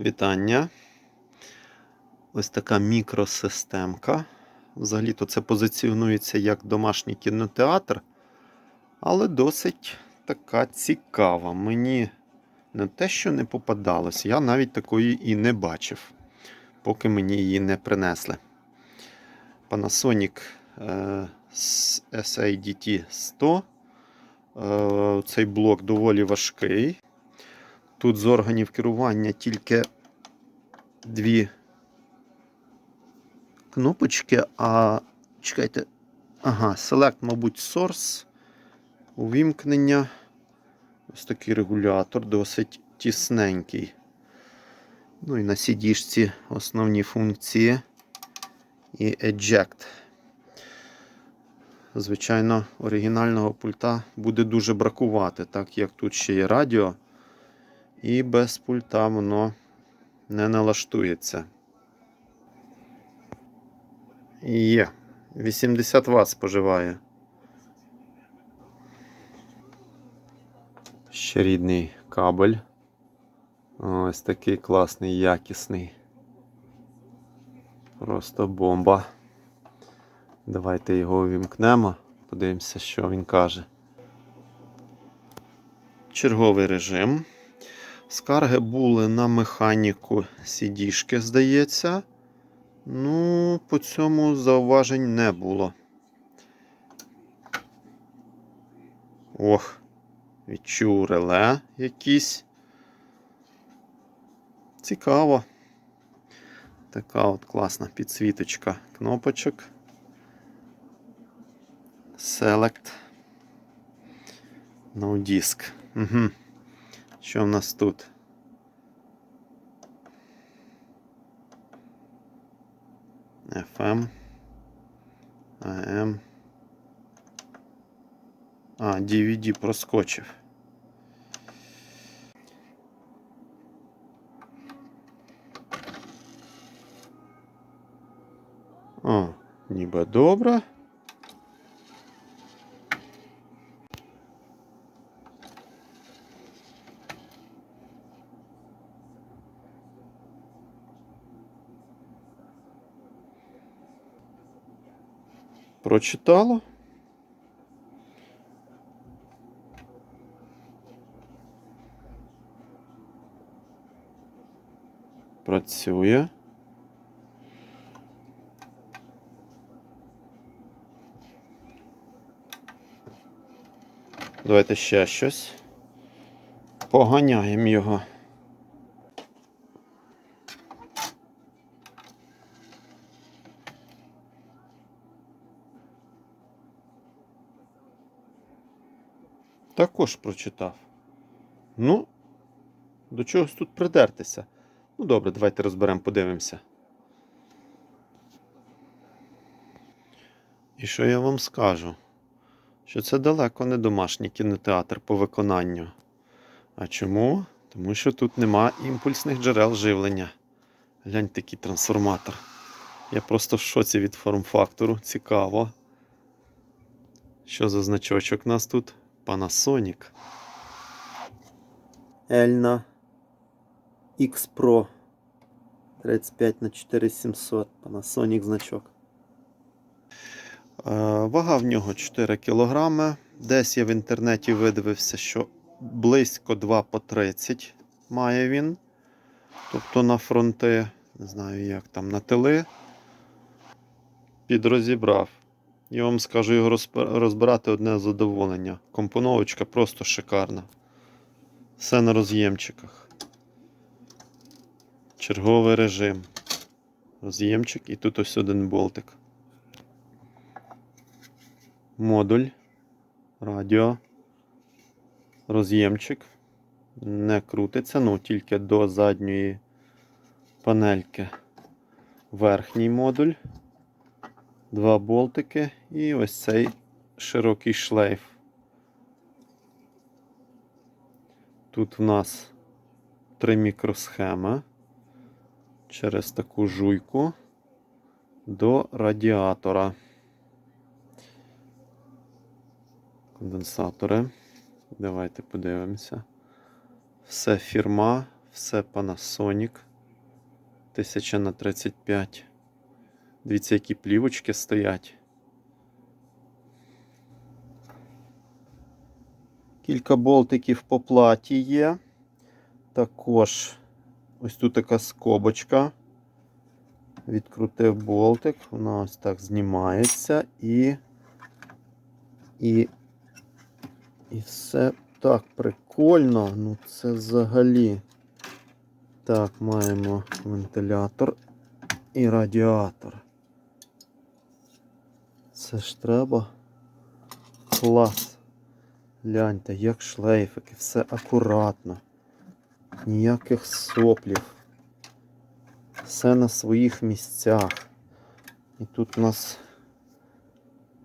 Вітання. Ось така мікросистемка. Взагалі-то це позиціонується як домашній кінотеатр, але досить така цікава. Мені не те, що не попадалось, я навіть такої і не бачив, поки мені її не принесли. Panasonic е, SADT 100. Е, Цей блок доволі важкий. Тут з органів керування тільки дві кнопочки, а чекайте. Ага, Select, мабуть, Source. Увімкнення. Ось такий регулятор, досить тісненький. Ну і на CD-шці основні функції і Eject. Звичайно, оригінального пульта буде дуже бракувати, так як тут ще є радіо. І без пульта воно не налаштується. Є. 80 Вт споживає. Ще рідний кабель. Ось такий класний, якісний. Просто бомба. Давайте його увімкнемо. Подивимося, що він каже. Черговий режим. Скарги були на механіку CD-шки, здається. Ну, по цьому зауважень не було. Ох, відчув реле якісь. Цікаво. Така от класна підсвіточка кнопочок. Select. No disk. Угу. Що в нас тут? FM. AM. А, DVD проскочив. О, ніби добре. Прочитало. Працює. Давайте ще щось. Поганяємо його. Також прочитав. Ну, до чогось тут придертися. Ну, добре, давайте розберемо, подивимося. І що я вам скажу? Що це далеко не домашній кінотеатр по виконанню. А чому? Тому що тут нема імпульсних джерел живлення. Гляньте який трансформатор. Я просто в шоці від форм-фактору. Цікаво. Що за значочок у нас тут? Panasonic. Elna X Pro 35 на 4700 Panasonic значок. Е, Вага в нього 4 кг. Десь я в інтернеті видивився, що близько 2 по 30 має він. Тобто на фронти, не знаю як там, на тили. Підрозібрав. Я вам скажу його розбирати одне задоволення. Компоновочка просто шикарна. Все на роз'ємчиках. Черговий режим. Роз'ємчик і тут ось один болтик. Модуль. Радіо. Роз'ємчик. Не крутиться, ну тільки до задньої панельки. Верхній модуль. Два болтики і ось цей широкий шлейф. Тут в нас три мікросхеми через таку жуйку до радіатора. Конденсатори. Давайте подивимося. Все фірма, Все Panasonic. 1000 на 35. Дивіться, які плівочки стоять. Кілька болтиків по платі є. Також ось тут така скобочка. Відкрутив болтик, вона ось так знімається і. І. І все так прикольно. Ну це взагалі. Так, маємо вентилятор і радіатор. Це ж треба. Клас. Гляньте, як шлейфики, все акуратно. Ніяких соплів. Все на своїх місцях. І тут у нас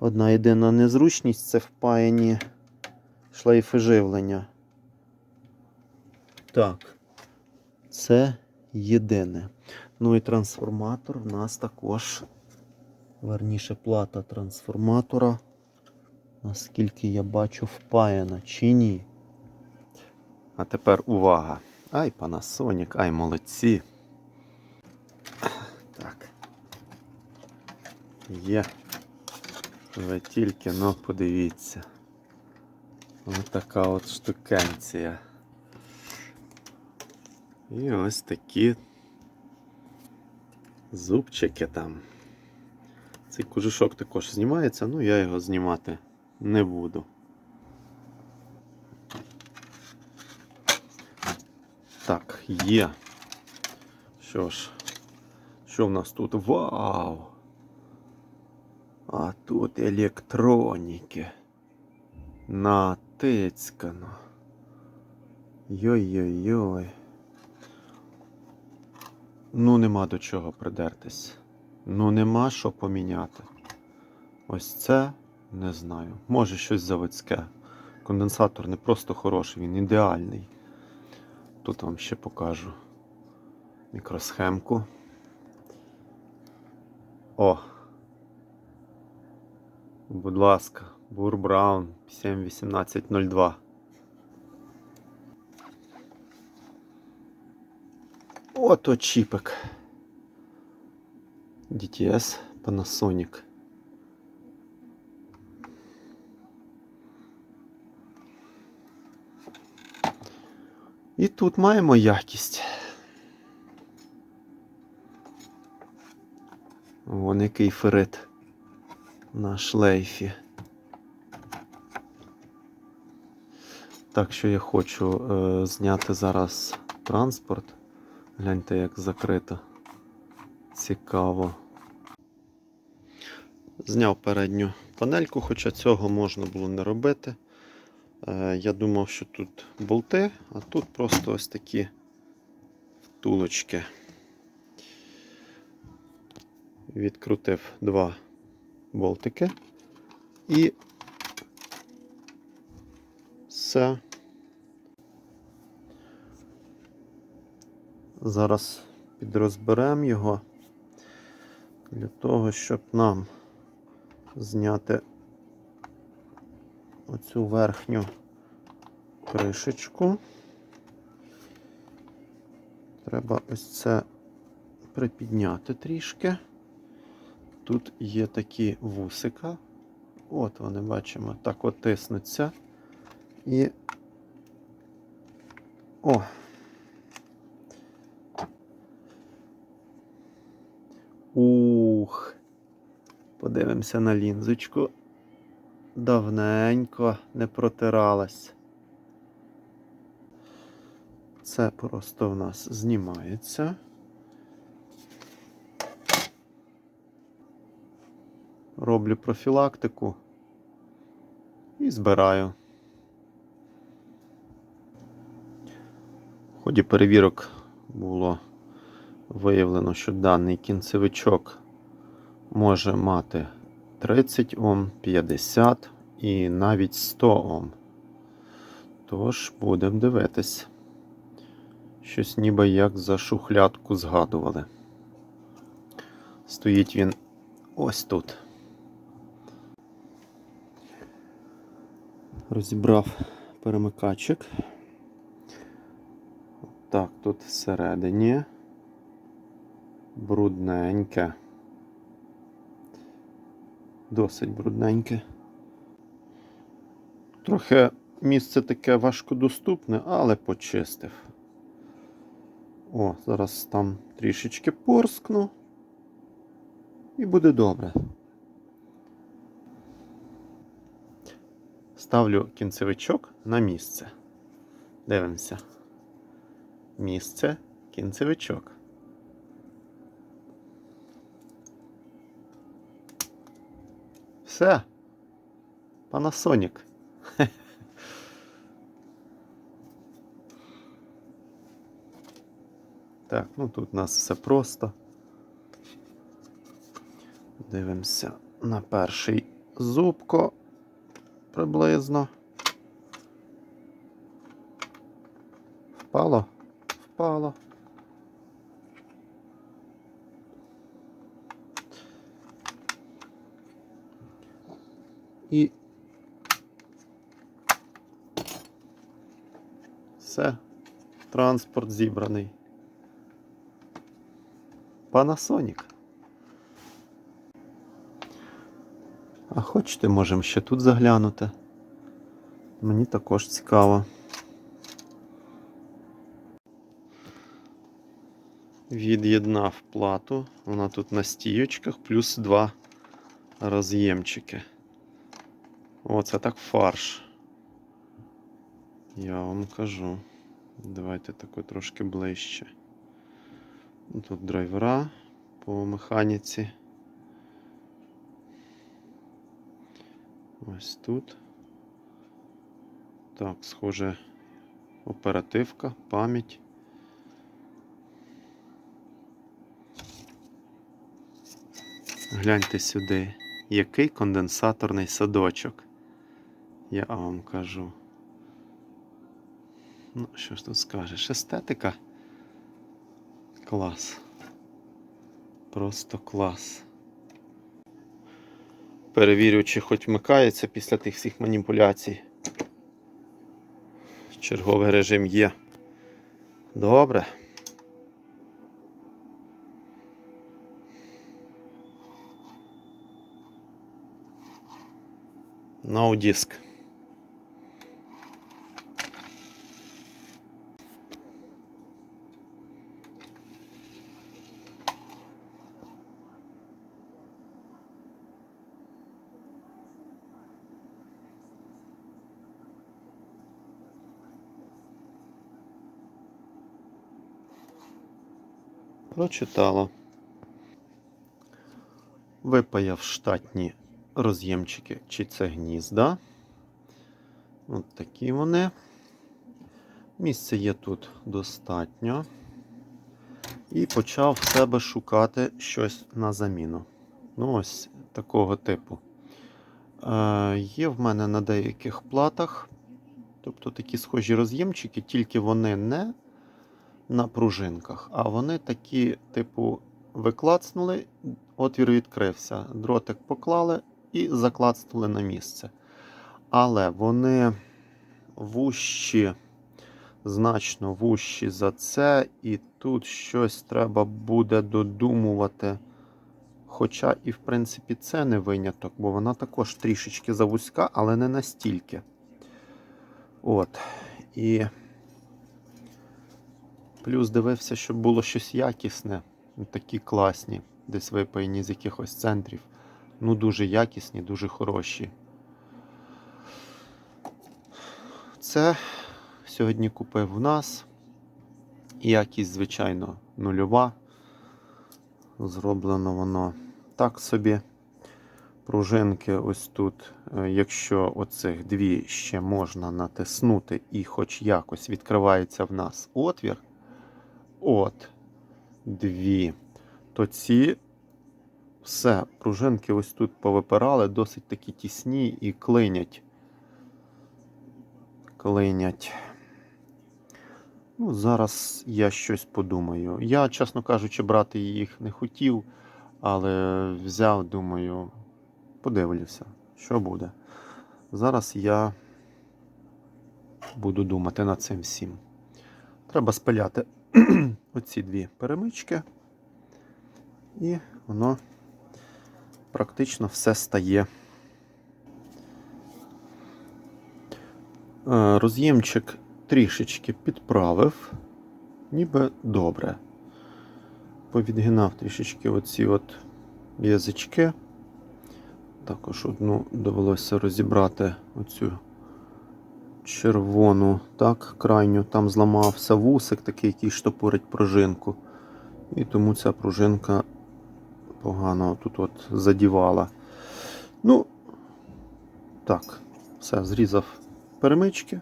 одна єдина незручність це впаяні шлейфи живлення. Так. Це єдине. Ну і трансформатор в нас також, верніше плата трансформатора. Наскільки я бачу, впаяна чи ні. А тепер увага. Ай, Panasonic, ай, молодці. Так. Є. Ви тільки ну подивіться. Ось така от штукенція. І ось такі зубчики там. Цей кожушок також знімається, ну я його знімати не буду. Так, є. Що ж, що в нас тут? Вау! А тут електроніки. Натицькано. Йой-йой-йой. Ну, нема до чого придертись. Ну, нема що поміняти. Ось це не знаю. Може щось заводське. Конденсатор не просто хороший, він ідеальний. Тут вам ще покажу мікросхемку. О! Будь ласка, Бур Браун 71802. Ото чіпик. DTS Panasonic. І тут маємо якість. Вон який ферит на шлейфі. Так що я хочу е, зняти зараз транспорт. Гляньте, як закрито. Цікаво. Зняв передню панельку, хоча цього можна було не робити. Е, я думав, що тут болти, а тут просто ось такі втулочки. Відкрутив два болтики і все. Зараз підрозберемо його для того, щоб нам зняти оцю верхню кришечку. Треба ось це припідняти трішки. Тут є такі вусика. От вони бачимо, так от тиснуться. І. О! Подивимося на лінзочку. Давненько не протиралась. Це просто в нас знімається. Роблю профілактику і збираю. В ході перевірок було виявлено, що даний кінцевичок може мати 30 Ом, 50 і навіть 100 Ом. Тож будемо дивитись. Щось ніби як за шухлядку згадували. Стоїть він ось тут. Розібрав перемикачик. Так. Тут всередині. Брудненьке. Досить брудненьке. Трохи місце таке важкодоступне, але почистив. О, зараз там трішечки порскну. І буде добре. Ставлю кінцевичок на місце. Дивимося. Місце, кінцевичок. Все. Panasonic. Так, ну тут у нас все просто. Дивимося на перший зубко приблизно. Впало? Впало. І все. Транспорт зібраний. Panasonic. А хочете, можемо ще тут заглянути. Мені також цікаво. Від'єднав плату. Вона тут на стійочках, плюс два роз'ємчики. Оце так фарш. Я вам кажу. Давайте тако трошки ближче. Тут драйвера по механіці. Ось тут. Так, схоже, оперативка, пам'ять. Гляньте сюди, який конденсаторний садочок. Я вам кажу. Ну, що ж тут скажеш? Естетика. Клас. Просто клас. Перевірю, чи хоч вмикається після тих всіх маніпуляцій. Черговий режим є. Добре. No. Прочитало. Випаяв штатні роз'ємчики, чи це гнізда. От такі вони. Місця є тут достатньо. І почав в себе шукати щось на заміну. Ну, ось такого типу. Е, Є в мене на деяких платах, тобто такі схожі роз'ємчики, тільки вони не на пружинках, а вони такі, типу, виклацнули, отвір відкрився, дротик поклали і заклацнули на місце. Але вони вущі, значно вущі за це, і тут щось треба буде додумувати. Хоча і, в принципі, це не виняток, бо вона також трішечки завузька, але не настільки. От. І плюс дивився, щоб було щось якісне, такі класні, десь випаяні з якихось центрів. Ну, дуже якісні, дуже хороші. Це сьогодні купив в нас. Якість, звичайно, нульова. Зроблено воно так собі. Пружинки ось тут, е, якщо оцих дві ще можна натиснути і хоч якось відкривається в нас отвір, от дві, то ці все, пружинки ось тут повипирали, досить такі тісні і клинять. Клинять. Ну, зараз я щось подумаю. Я, чесно кажучи, брати їх не хотів, але взяв, думаю, подивлюся, що буде. Зараз я буду думати над цим всім. Треба спиляти оці дві перемички, і воно практично все стає. Е, Роз'ємчик трішечки підправив, ніби добре. Повідгинав трішечки оці от язички. Також одну довелося розібрати оцю червону, так, крайню, там зламався вусик, такий, який штопорить пружинку. І тому ця пружинка погано тут от задівала. Ну, так, все, зрізав перемички.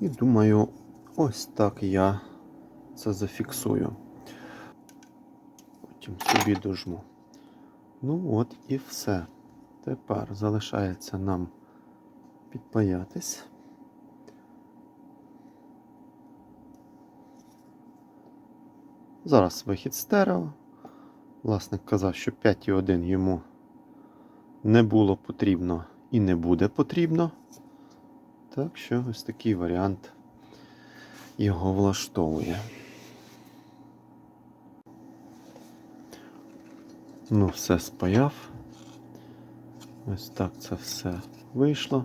І думаю, ось так я це зафіксую. Потім собі дожму. Ну от і все. Тепер залишається нам підпаятись. Зараз вихід стерео. Власник казав, що 5,1 йому не було потрібно і не буде потрібно. Так що ось такий варіант його влаштовує. Ну, все спаяв. Ось так це все вийшло.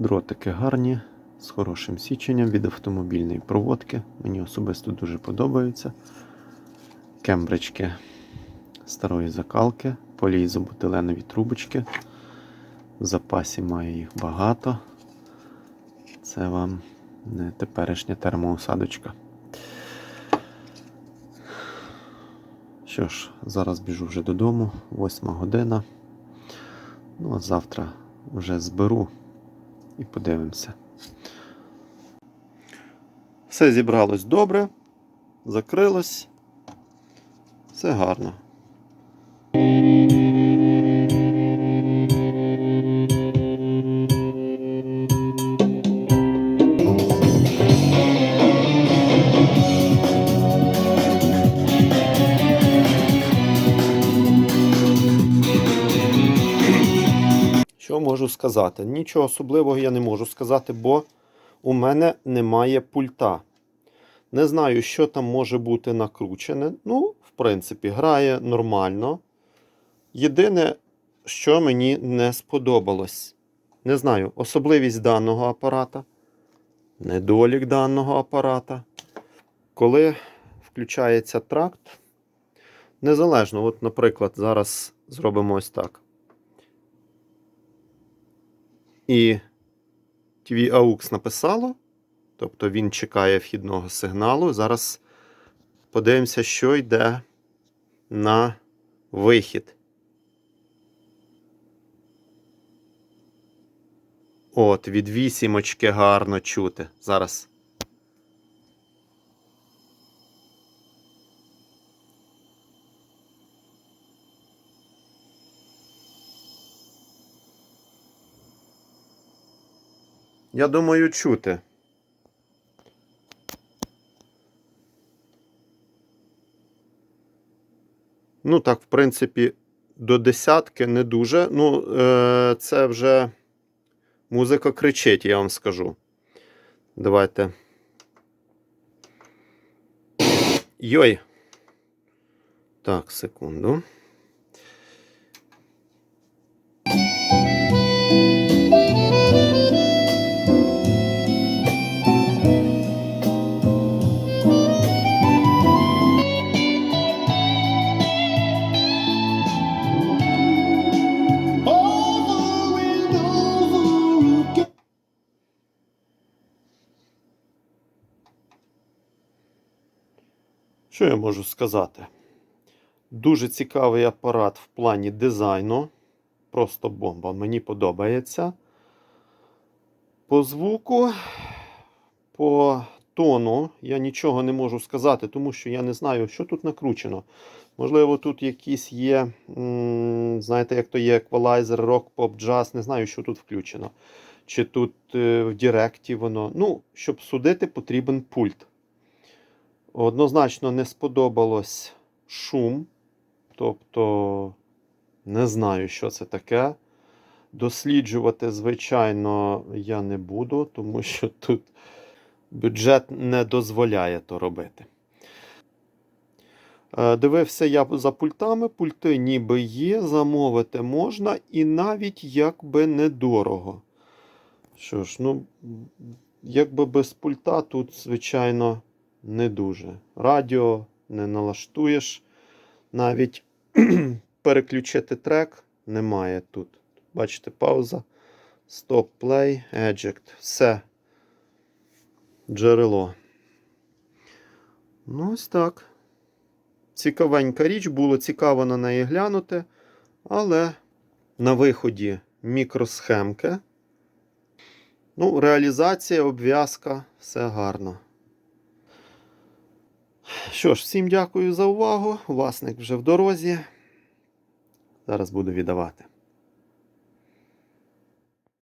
Дротики гарні, з хорошим січенням від автомобільної проводки. Мені особисто дуже подобаються. Кембрички старої закалки, поліізобутиленові трубочки. В запасі маю їх багато. Це вам не теперішня термоусадочка. Що ж, зараз біжу вже додому, восьма година. Ну, а завтра вже зберу і подивимося. Все зібралось добре, закрилось. Все гарно. Сказати? Нічого особливого я не можу сказати, бо у мене немає пульта. Не знаю, що там може бути накручене. Ну, в принципі, грає нормально. Єдине, що мені не сподобалось. Не знаю, особливість даного апарата, недолік даного апарата. Коли включається тракт, незалежно, от, наприклад, зараз зробимо ось так. І TV AUX написало, тобто він чекає вхідного сигналу. Зараз подивимося, що йде на вихід. От, від вісімочки гарно чути. Зараз. Я думаю, чути. Ну, так, в принципі, до десятки не дуже. Ну, е, це вже музика кричить, я вам скажу. Давайте. Йой. Так, секунду. Що я можу сказати? Дуже цікавий апарат в плані дизайну. Просто бомба. Мені подобається. По звуку, по тону я нічого не можу сказати, тому що я не знаю, що тут накручено. Можливо, тут якісь є, знаєте, як то є еквалайзер, рок, поп, джаз. Не знаю, що тут включено. Чи тут е, в Директі воно. Ну, щоб судити, потрібен пульт. Однозначно не сподобалось шум. Тобто, не знаю, що це таке. Досліджувати, звичайно, я не буду, тому що тут бюджет не дозволяє то робити. Е, Дивився я за пультами, пульти ніби є, замовити можна і навіть якби недорого. Що ж, ну, якби без пульта тут, звичайно, не дуже. Радіо не налаштуєш, навіть переключити трек немає тут. Бачите, пауза, стоп, плей, eject. Все. Джерело. Ну, ось так. Цікавенька річ, було цікаво на неї глянути, але на виході мікросхемки. Ну, реалізація, обв'язка, все гарно. Що ж, всім дякую за увагу. Власник вже в дорозі. Зараз буду віддавати.